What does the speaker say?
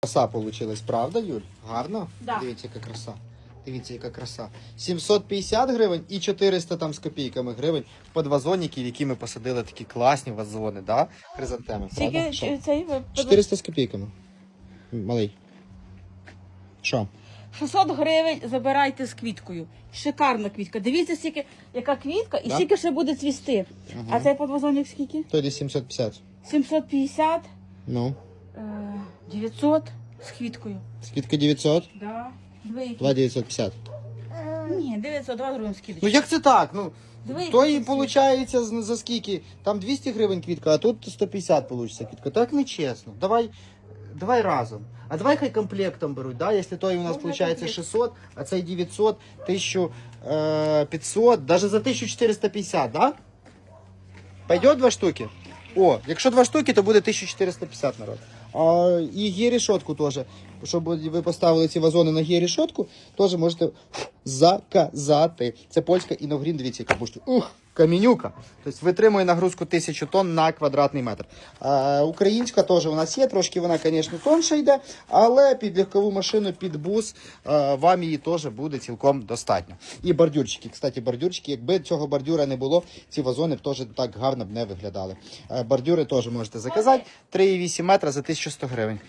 Краса получилась, правда, Юль? Гарно? Да. Дивіться, яка краса. Дивіться, яка краса. 750 гривень і 400 там з копійками гривень під вазонники, в які ми посадили такі класні вазони, да? Хризантеми. Правда? Що? ч- цей ви- 400 з копійками. Малий. Що? 600 гривень забирайте з квіткою. Шикарна квітка. Дивіться, скільки, яка квітка і Да? скільки ще буде цвісти. А цей подвазонник скільки? То десь 750. 750, Ну. Е, 900 з квіткою. Скидка 900, Да. Диви, які. 2 950. Ні, 900, два другим скидочку. Ну як це так? Ну, Диви, то і виходить за, скільки? Там 200 гривень квітка, а тут 150 вийде квітка. Так нечесно. Давай, давай разом. А давай хай комплектом беруть, да? Якщо той у нас виходить комплект. 600, а цей 900, 1500, даже за 1450, да? Пойдет два штуки? О, якщо два штуки, то буде 1450 народ. А, і є-решетку теж. Щоб ви поставили ці вазони на є-решетку, теж можете заказати. Це польська іногрін, дивіться, яка бушка. Ух, камінюка. Тобто витримує нагрузку 1000 тонн на квадратний метр. А, українська теж у нас є, трошки вона, звісно, тонша йде, але під легкову машину, під бус а, вам її теж буде цілком достатньо. І бордюрчики. Кстати, бордюрчики, якби цього бордюра не було, ці вазони б теж так гарно б не виглядали. Е, Бордюри теж можете заказати. 3,8 метра за 1100 гривень.